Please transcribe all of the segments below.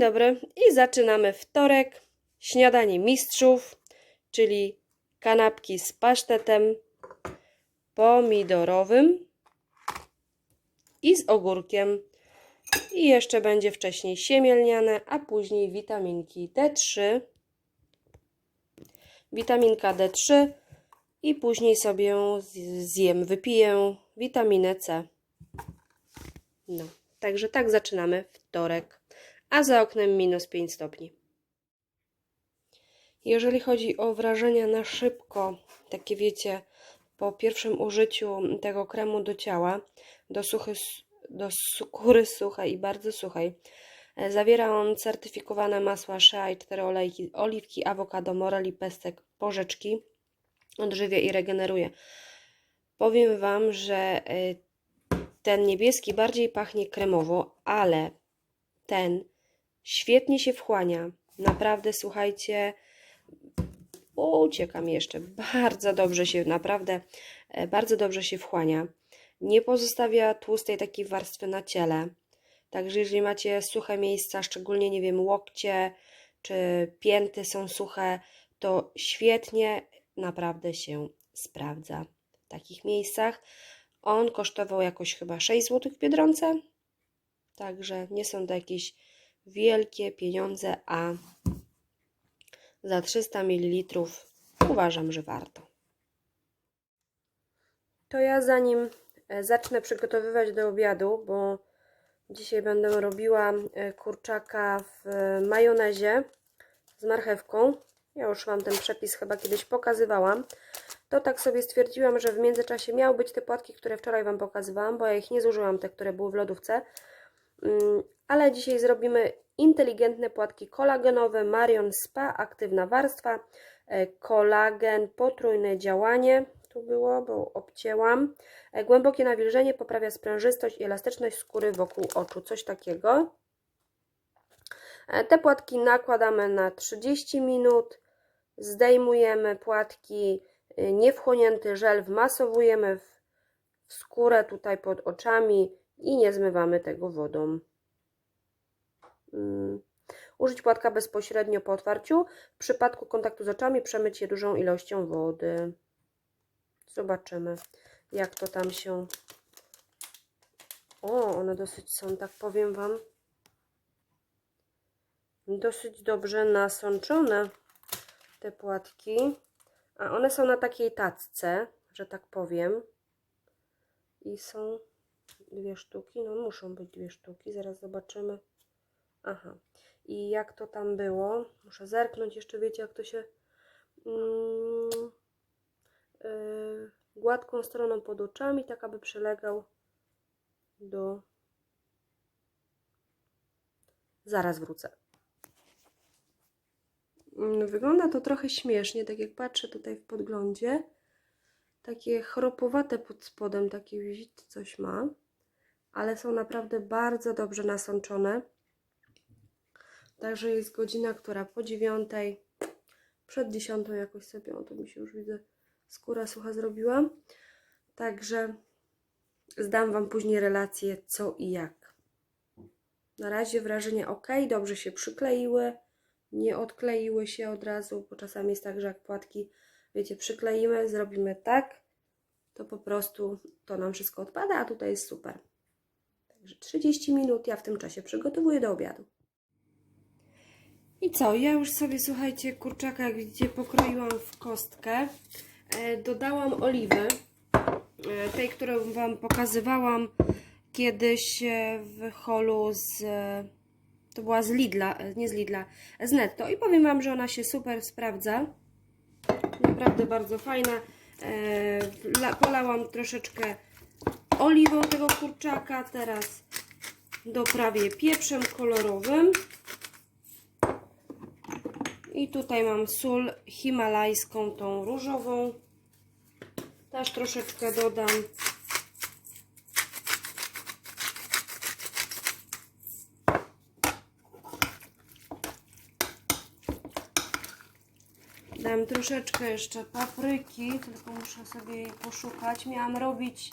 Dobry i zaczynamy wtorek. Śniadanie mistrzów, czyli kanapki z pasztetem pomidorowym i z ogórkiem. I jeszcze będzie wcześniej siemielniane, a później witaminki D3. Witaminka D3 i później sobie zjem, wypiję witaminę C. No, także tak zaczynamy wtorek, a za oknem minus 5 stopni. Jeżeli chodzi o wrażenia na szybko, takie wiecie, po pierwszym użyciu tego kremu do ciała, do, suchy, do skóry suchej i bardzo suchej, e, zawiera on certyfikowane masła shea i 4 olejki, oliwki, awokado, moreli, pestek, porzeczki, odżywia i regeneruje. Powiem Wam, że e, ten niebieski bardziej pachnie kremowo, ale ten świetnie się wchłania. Naprawdę, słuchajcie, uciekam jeszcze. Bardzo dobrze się, naprawdę, e, bardzo dobrze się wchłania. Nie pozostawia tłustej takiej warstwy na ciele. Także jeżeli macie suche miejsca, szczególnie, nie wiem, łokcie czy pięty są suche, to świetnie naprawdę się sprawdza w takich miejscach. On kosztował jakoś chyba 6 zł w Biedronce. Także nie są to jakieś wielkie pieniądze, a za 300 ml uważam, że warto. To ja zanim e, zacznę przygotowywać do obiadu, bo dzisiaj będę robiła e, kurczaka w majonezie z marchewką. Ja już Wam ten przepis chyba kiedyś pokazywałam. To tak sobie stwierdziłam, że w międzyczasie miały być te płatki, które wczoraj Wam pokazywałam, bo ja ich nie zużyłam, te, które były w lodówce. Mm, Ale dzisiaj zrobimy inteligentne płatki kolagenowe. Marion Spa, aktywna warstwa, e, kolagen, potrójne działanie, tu było, bo obcięłam, E, głębokie nawilżenie, poprawia sprężystość i elastyczność skóry wokół oczu, coś takiego. E, Te płatki nakładamy na 30 minut, zdejmujemy płatki, y, niewchłonięty żel wmasowujemy w, skórę tutaj pod oczami i nie zmywamy tego wodą. Mm. Użyć płatka bezpośrednio po otwarciu. W przypadku kontaktu z oczami przemyć je dużą ilością wody. Zobaczymy, jak to tam się... O, one dosyć są, tak powiem Wam, dosyć dobrze nasączone, te płatki. A one są na takiej tacce, że tak powiem. I są dwie sztuki. No muszą być dwie sztuki. Zaraz zobaczymy. Aha. I jak to tam było? Muszę zerknąć. Jeszcze wiecie, jak to się yy, gładką stroną pod oczami, tak aby przylegał do... Zaraz wrócę. Mm, Wygląda to trochę śmiesznie, tak jak patrzę tutaj w podglądzie. Takie chropowate pod spodem, takie widzicie, coś ma. Ale są naprawdę bardzo dobrze nasączone. Także jest godzina, która po dziewiątej, przed dziesiątą jakoś sobie, o to mi się już widzę, skóra sucha zrobiła. Także zdam Wam później relację co i jak. Na razie wrażenie ok, dobrze się przykleiły, nie odkleiły się od razu, bo czasami jest tak, że jak płatki, wiecie, przykleimy, zrobimy tak, to po prostu to nam wszystko odpada, a tutaj jest super. Także 30 minut, ja w tym czasie przygotowuję do obiadu. I co, ja już sobie, słuchajcie, kurczaka, jak pokroiłam w kostkę. E, dodałam oliwy, e, tej, którą Wam pokazywałam kiedyś e, w holu z... To była z Lidla, nie z Lidla, z Netto. I powiem Wam, że ona się super sprawdza. Naprawdę bardzo fajna. E, polałam troszeczkę oliwą tego kurczaka. Teraz doprawię pieprzem kolorowym. I tutaj mam sól himalajską, tą różową. Też troszeczkę dodam. Troszeczkę jeszcze papryki, tylko muszę sobie jej poszukać. Miałam robić,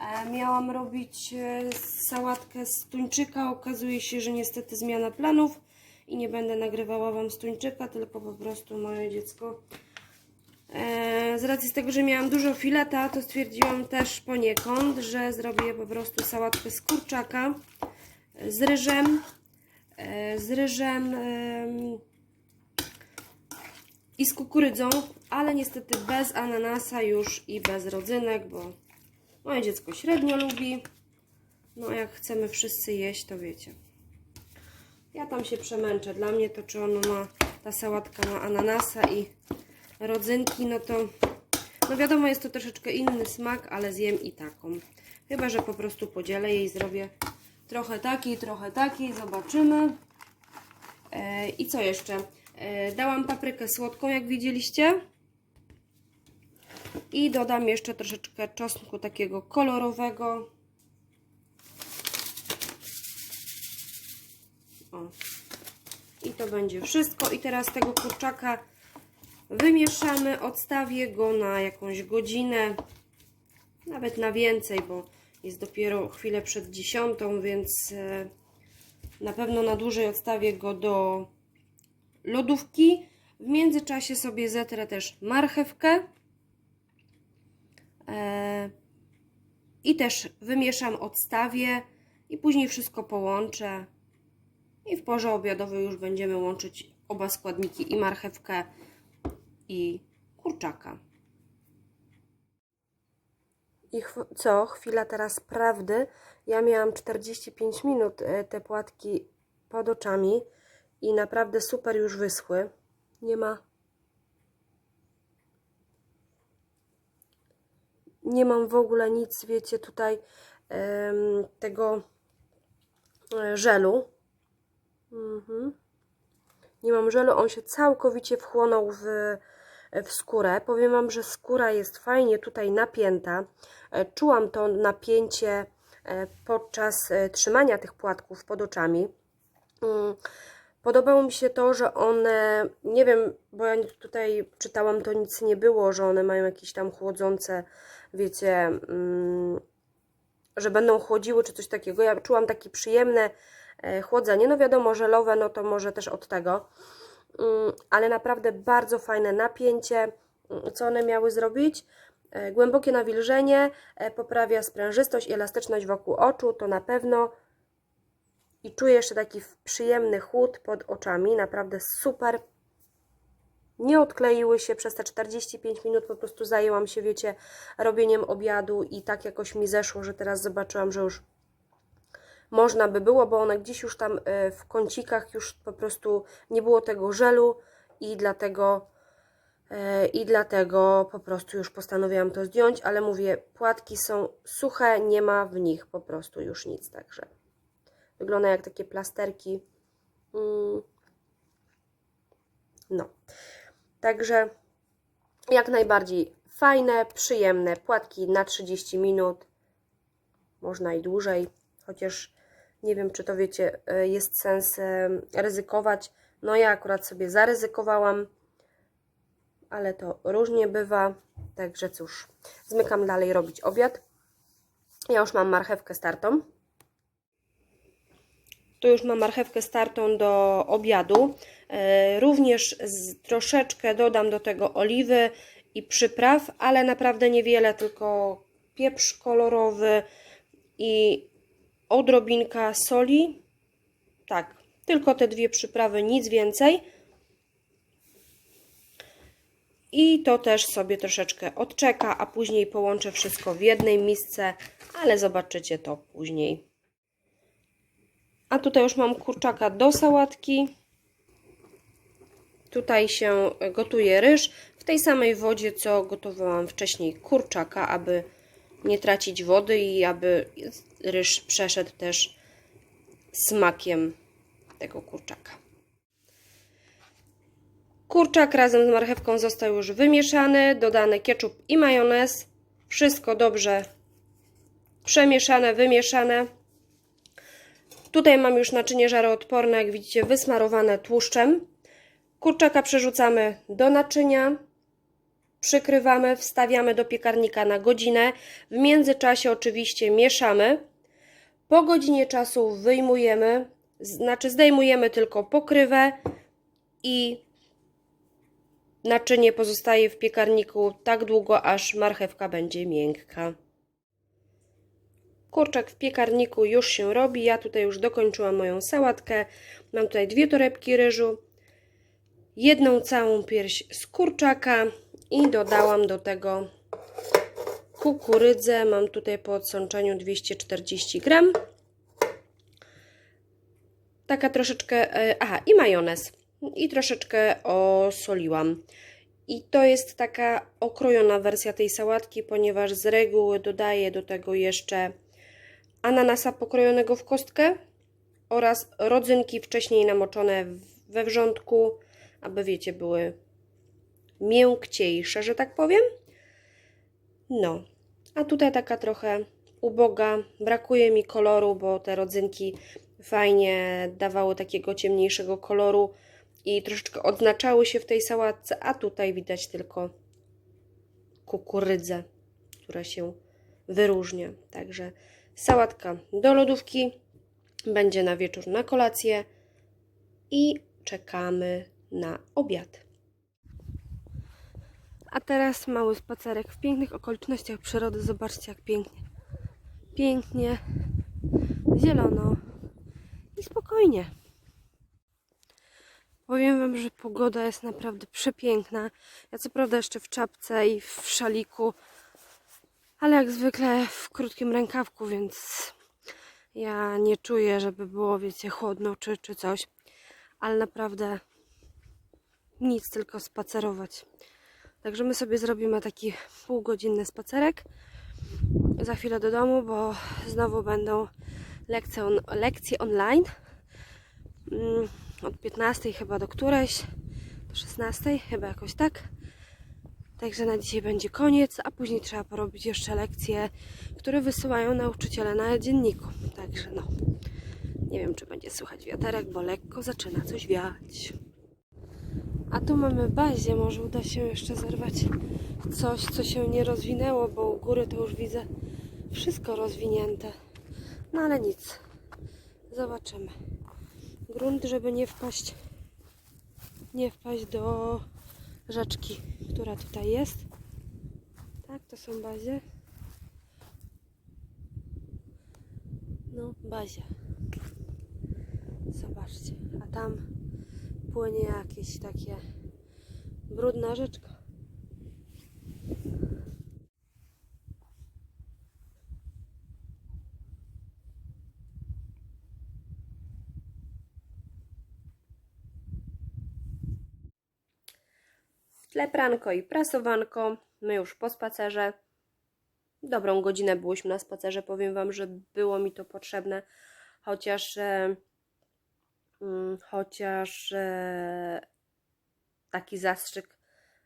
e, miałam robić e, sałatkę z tuńczyka. Okazuje się, że niestety zmiana planów. i nie będę nagrywała Wam z tuńczyka, tylko po prostu moje dziecko. E, z racji z tego, że miałam dużo fileta, to stwierdziłam też poniekąd, że zrobię po prostu sałatkę z kurczaka z ryżem, z ryżem em, i z kukurydzą, ale niestety bez ananasa już i bez rodzynek, bo moje dziecko średnio lubi. No jak chcemy wszyscy jeść, to wiecie. Ja tam się przemęczę. Dla mnie to czy ono ma, ta sałatka ma ananasa i rodzynki, no to no wiadomo, jest to troszeczkę inny smak, ale zjem i taką. Chyba, że po prostu podzielę jej, zrobię trochę takiej, trochę takiej, zobaczymy. E, I co jeszcze? E, dałam paprykę słodką, jak widzieliście. I dodam jeszcze troszeczkę czosnku takiego kolorowego. O. I to będzie wszystko. I teraz tego kurczaka wymieszamy. Odstawię go na jakąś godzinę, nawet na więcej, bo jest dopiero chwilę przed dziesiątą, więc e, na pewno na dłużej odstawię go do lodówki. W międzyczasie sobie zetrę też marchewkę. E, I też wymieszam, odstawię i później wszystko połączę. I w porze obiadowej już będziemy łączyć oba składniki i marchewkę i kurczaka. I co? Chwila teraz prawdy. Ja miałam 45 minut e, te płatki pod oczami i naprawdę super już wyschły. Nie ma. Nie mam w ogóle nic, wiecie, tutaj tego e, żelu. Mhm. Nie mam żelu, on się całkowicie wchłonął w, w skórę. Powiem Wam, że skóra jest fajnie tutaj napięta. E, Czułam to napięcie e, podczas trzymania tych płatków pod oczami. Mm, Podobało mi się to, że one, nie wiem, bo ja tutaj czytałam, to nic nie było, że one mają jakieś tam chłodzące, wiecie, mm, że będą chłodziły czy coś takiego. Ja czułam takie przyjemne e, chłodzenie. No wiadomo, żelowe, no to może też od tego. Mm, Ale naprawdę bardzo fajne napięcie. Mm, Co one miały zrobić? E, Głębokie nawilżenie e, poprawia sprężystość i elastyczność wokół oczu, to na pewno. I czuję jeszcze taki przyjemny chłód pod oczami, naprawdę super. Nie odkleiły się przez te 45 minut, po prostu zajęłam się, wiecie, robieniem obiadu i tak jakoś mi zeszło, że teraz zobaczyłam, że już można by było, bo one gdzieś już tam e, w kącikach już po prostu nie było tego żelu i dlatego e, i dlatego po prostu już postanowiłam to zdjąć, ale mówię, płatki są suche, nie ma w nich po prostu już nic, także wygląda jak takie plasterki. Mm. No. Także jak najbardziej fajne, przyjemne płatki na 30 minut. Można i dłużej, chociaż nie wiem, czy to wiecie, y, jest sens y, ryzykować. No ja akurat sobie zaryzykowałam, ale to różnie bywa. Także cóż, zmykam dalej robić obiad. Ja już mam marchewkę startą. Już mam marchewkę startą do obiadu. E, Również troszeczkę dodam do tego oliwy i przypraw, ale naprawdę niewiele, tylko pieprz kolorowy i odrobinka soli. Tak, tylko te dwie przyprawy, nic więcej. I to też sobie troszeczkę odczeka, a później połączę wszystko w jednej misce, ale zobaczycie to później. A tutaj już mam kurczaka do sałatki. Tutaj się gotuje ryż w tej samej wodzie, co gotowałam wcześniej kurczaka, aby nie tracić wody i aby ryż przeszedł też smakiem tego kurczaka. Kurczak razem z marchewką został już wymieszany, dodany ketchup i majonez. Wszystko dobrze przemieszane, wymieszane. Tutaj mam już naczynie żaroodporne, jak widzicie, wysmarowane tłuszczem. Kurczaka przerzucamy do naczynia, przykrywamy, wstawiamy do piekarnika na godzinę. W międzyczasie oczywiście mieszamy. Po godzinie czasu wyjmujemy, Znaczy zdejmujemy tylko pokrywę i naczynie pozostaje w piekarniku tak długo, aż marchewka będzie miękka. Kurczak w piekarniku już się robi. Ja tutaj już dokończyłam moją sałatkę. Mam tutaj dwie torebki ryżu, jedną całą pierś z kurczaka i dodałam do tego kukurydzę. Mam tutaj po odsączeniu 240 gram. Taka troszeczkę, e, aha, i majonez. I troszeczkę osoliłam. I to jest taka okrojona wersja tej sałatki, ponieważ z reguły dodaję do tego jeszcze ananasa pokrojonego w kostkę oraz rodzynki wcześniej namoczone we wrzątku, aby wiecie, były miękciejsze, że tak powiem. No, a tutaj taka trochę uboga, brakuje mi koloru, bo te rodzynki fajnie dawały takiego ciemniejszego koloru i troszeczkę odznaczały się w tej sałatce, a tutaj widać tylko kukurydzę, która się wyróżnia. Także sałatka do lodówki, będzie na wieczór na kolację i czekamy na obiad. A teraz mały spacerek w pięknych okolicznościach przyrody. Zobaczcie, jak pięknie. Pięknie, zielono i spokojnie. Powiem Wam, że pogoda jest naprawdę przepiękna. Ja co prawda jeszcze w czapce i w szaliku, ale jak zwykle w krótkim rękawku, więc ja nie czuję, żeby było, wiecie, chłodno czy, czy coś. Ale naprawdę nic, tylko spacerować. Także my sobie zrobimy taki półgodzinny spacerek. Za chwilę do domu, bo znowu będą lekcje, on, lekcje online. Mm, Od 15 chyba do którejś, do 16 chyba jakoś tak. Także na dzisiaj będzie koniec, a później trzeba porobić jeszcze lekcje, które wysyłają nauczyciele na dzienniku. Także no, nie wiem czy będzie słychać wiaterek, bo lekko zaczyna coś wiać. A tu mamy bazie, może uda się jeszcze zerwać coś, co się nie rozwinęło, bo u góry to już widzę wszystko rozwinięte. No ale nic, zobaczymy. Grunt, żeby nie wpaść, nie wpaść do rzeczki, która tutaj jest. Tak, to są bazie. No, bazie. Zobaczcie, a tam płynie jakieś takie brudna rzeczka. W tle pranko i prasowanko. My już po spacerze. Dobrą godzinę byłyśmy na spacerze. Powiem Wam, że było mi to potrzebne, chociaż e, Mm, chociaż e, taki zastrzyk,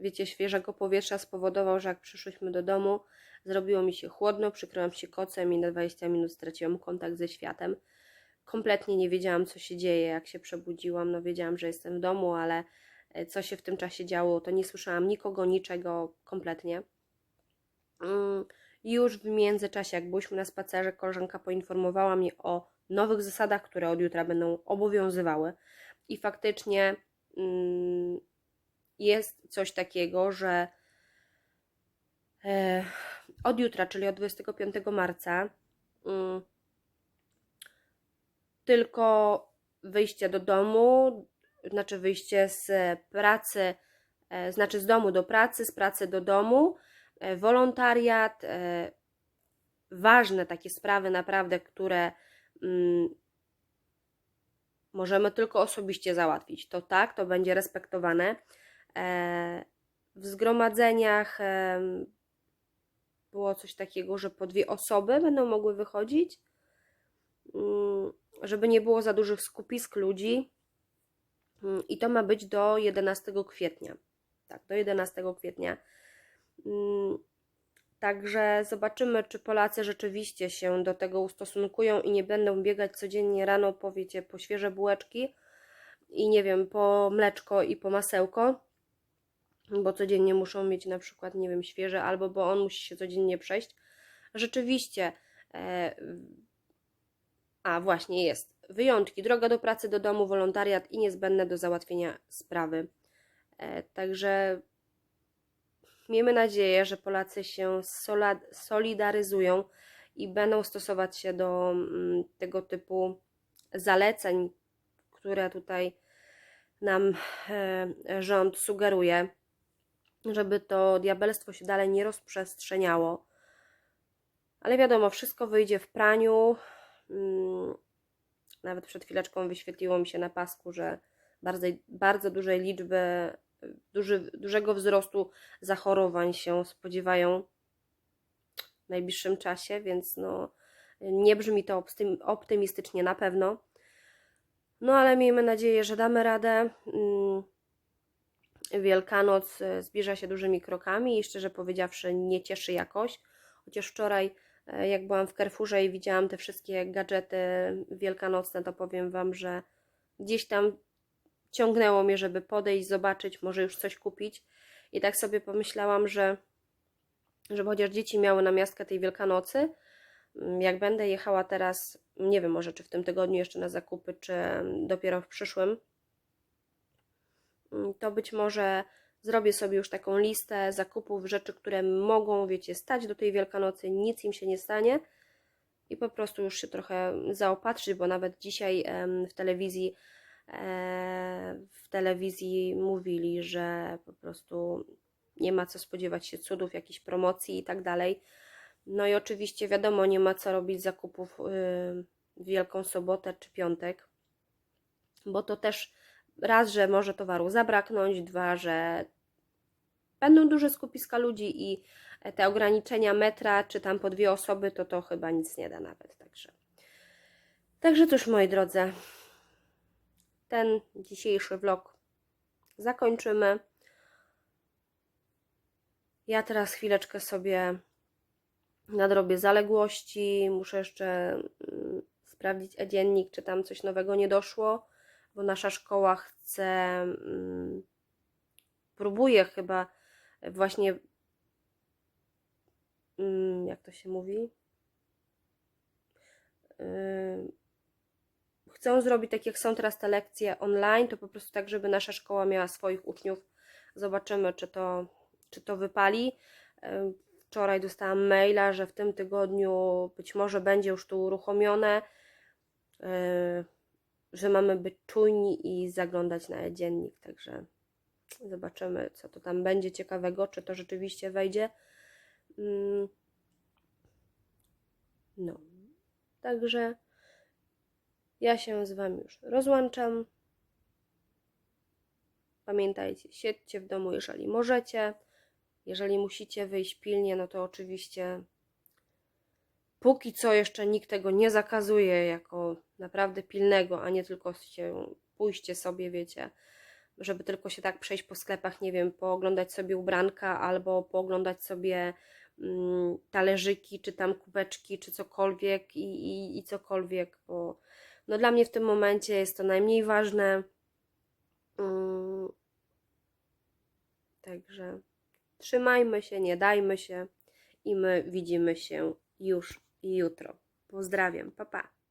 wiecie, świeżego powietrza spowodował, że jak przyszłyśmy do domu, zrobiło mi się chłodno, przykryłam się kocem i na 20 minut straciłam kontakt ze światem. Kompletnie nie wiedziałam, co się dzieje, jak się przebudziłam. No, wiedziałam, że jestem w domu, ale co się w tym czasie działo, to nie słyszałam nikogo, niczego kompletnie. Mm, Już w międzyczasie, jak byliśmy na spacerze, koleżanka poinformowała mnie o nowych zasadach, które od jutra będą obowiązywały. I faktycznie mm, jest coś takiego, że e, od jutra, czyli od 25 marca, mm, tylko wyjście do domu, znaczy wyjście z pracy, e, znaczy z domu do pracy, z pracy do domu, e, wolontariat, e, ważne takie sprawy naprawdę, które mm, możemy tylko osobiście załatwić. To tak, to będzie respektowane. W zgromadzeniach było coś takiego, że po dwie osoby będą mogły wychodzić, mm, żeby nie było za dużych skupisk ludzi. Mm, I to ma być do 11 kwietnia. Tak, do 11 kwietnia. Mm, Także zobaczymy, czy Polacy rzeczywiście się do tego ustosunkują i nie będą biegać codziennie rano, powiecie, po świeże bułeczki i nie wiem, po mleczko i po masełko, bo codziennie muszą mieć na przykład, nie wiem, świeże, albo bo on musi się codziennie przejść. Rzeczywiście, e, a właśnie jest. Wyjątki. Droga do pracy, do domu, wolontariat i niezbędne do załatwienia sprawy. E, Także miejmy nadzieję, że Polacy się solidaryzują i będą stosować się do mm, tego typu zaleceń, które tutaj nam e, rząd sugeruje, żeby to diabelstwo się dalej nie rozprzestrzeniało. Ale wiadomo, wszystko wyjdzie w praniu. Nawet przed chwileczką wyświetliło mi się na pasku, że bardzo, bardzo dużej liczby, duży, dużego wzrostu zachorowań się spodziewają w najbliższym czasie, więc no, nie brzmi to optym- optymistycznie na pewno. No ale miejmy nadzieję, że damy radę. Mm, Wielkanoc e, zbliża się dużymi krokami i szczerze powiedziawszy nie cieszy jakoś. Chociaż wczoraj, jak byłam w Carrefourze i widziałam te wszystkie gadżety wielkanocne, to powiem Wam, że gdzieś tam ciągnęło mnie, żeby podejść, zobaczyć, może już coś kupić. I tak sobie pomyślałam, że żeby chociaż dzieci miały namiastkę tej Wielkanocy, mm, jak będę jechała teraz, nie wiem, może czy w tym tygodniu jeszcze na zakupy, czy dopiero w przyszłym, mm, to być może zrobię sobie już taką listę zakupów, rzeczy, które mogą, wiecie, stać do tej Wielkanocy, nic im się nie stanie i po prostu już się trochę zaopatrzyć, bo nawet dzisiaj w telewizji e, w telewizji mówili, że po prostu nie ma co spodziewać się cudów, jakichś promocji i tak dalej. No i oczywiście wiadomo, nie ma co robić zakupów y, w Wielką Sobotę czy Piątek, bo to też raz, że może towaru zabraknąć, dwa, że będą duże skupiska ludzi i te ograniczenia metra, czy tam po dwie osoby, to to chyba nic nie da nawet, także. Także cóż, moi drodzy, ten dzisiejszy vlog zakończymy. Ja teraz chwileczkę sobie nadrobię zaległości. Muszę jeszcze mm, sprawdzić e-dziennik, czy tam coś nowego nie doszło, bo nasza szkoła chce, mm, próbuje chyba właśnie, mm, jak to się mówi? Yy, chcą zrobić tak, jak są teraz te lekcje online, to po prostu tak, żeby nasza szkoła miała swoich uczniów. Zobaczymy, czy to, czy to wypali. Yy, Wczoraj dostałam maila, że w tym tygodniu być może będzie już to uruchomione, że mamy być czujni i zaglądać na dziennik, także zobaczymy, co to tam będzie ciekawego, czy to rzeczywiście wejdzie. Mm. No, także ja się z Wami już rozłączam. Pamiętajcie, siedźcie w domu, jeżeli możecie. Jeżeli musicie wyjść pilnie, no to oczywiście póki co jeszcze nikt tego nie zakazuje jako naprawdę pilnego, a nie tylko się pójście sobie, wiecie, żeby tylko się tak przejść po sklepach, nie wiem, pooglądać sobie ubranka albo pooglądać sobie mm, talerzyki, czy tam kubeczki, czy cokolwiek i, i, i cokolwiek, bo no dla mnie w tym momencie jest to najmniej ważne. Mm, Także trzymajmy się, nie dajmy się i my widzimy się już jutro. Pozdrawiam, pa pa.